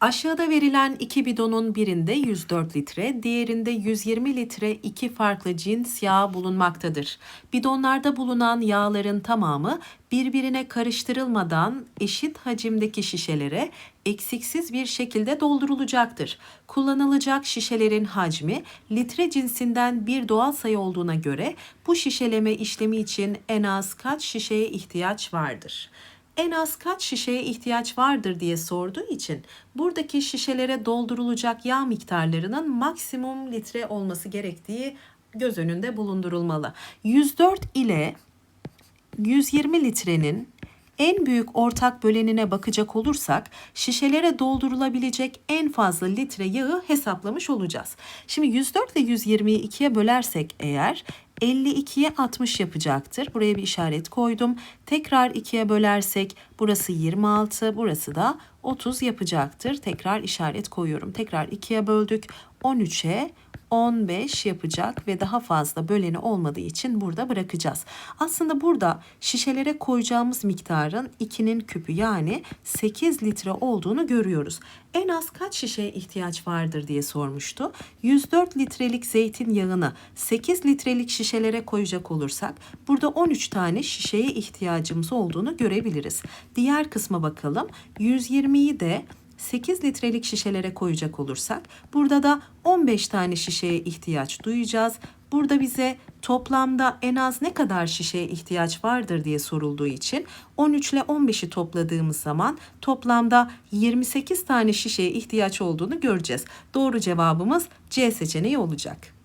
Aşağıda verilen iki bidonun birinde 104 litre, diğerinde 120 litre iki farklı cins yağ bulunmaktadır. Bidonlarda bulunan yağların tamamı birbirine karıştırılmadan eşit hacimdeki şişelere eksiksiz bir şekilde doldurulacaktır. Kullanılacak şişelerin hacmi litre cinsinden bir doğal sayı olduğuna göre bu şişeleme işlemi için en az kaç şişeye ihtiyaç vardır? En az kaç şişeye ihtiyaç vardır diye sorduğu için buradaki şişelere doldurulacak yağ miktarlarının maksimum litre olması gerektiği göz önünde bulundurulmalı. 104 ile 120 litrenin en büyük ortak bölenine bakacak olursak şişelere doldurulabilecek en fazla litre yağı hesaplamış olacağız. Şimdi 104 ile 120'yi ikiye bölersek eğer 52'ye 60 yapacaktır. Buraya bir işaret koydum. Tekrar 2'ye bölersek burası 26, burası da 30 yapacaktır. Tekrar işaret koyuyorum. Tekrar 2'ye böldük. 13'e 15 yapacak ve daha fazla böleni olmadığı için burada bırakacağız. Aslında burada şişelere koyacağımız miktarın 2'nin küpü yani 8 litre olduğunu görüyoruz. En az kaç şişeye ihtiyaç vardır diye sormuştu. 104 litrelik zeytinyağını 8 litrelik şişelere koyacak olursak burada 13 tane şişeye ihtiyacımız olduğunu görebiliriz. Diğer kısma bakalım. 120'yi de 8 litrelik şişelere koyacak olursak burada da 15 tane şişeye ihtiyaç duyacağız. Burada bize toplamda en az ne kadar şişeye ihtiyaç vardır diye sorulduğu için 13 ile 15'i topladığımız zaman toplamda 28 tane şişeye ihtiyaç olduğunu göreceğiz. Doğru cevabımız C seçeneği olacak.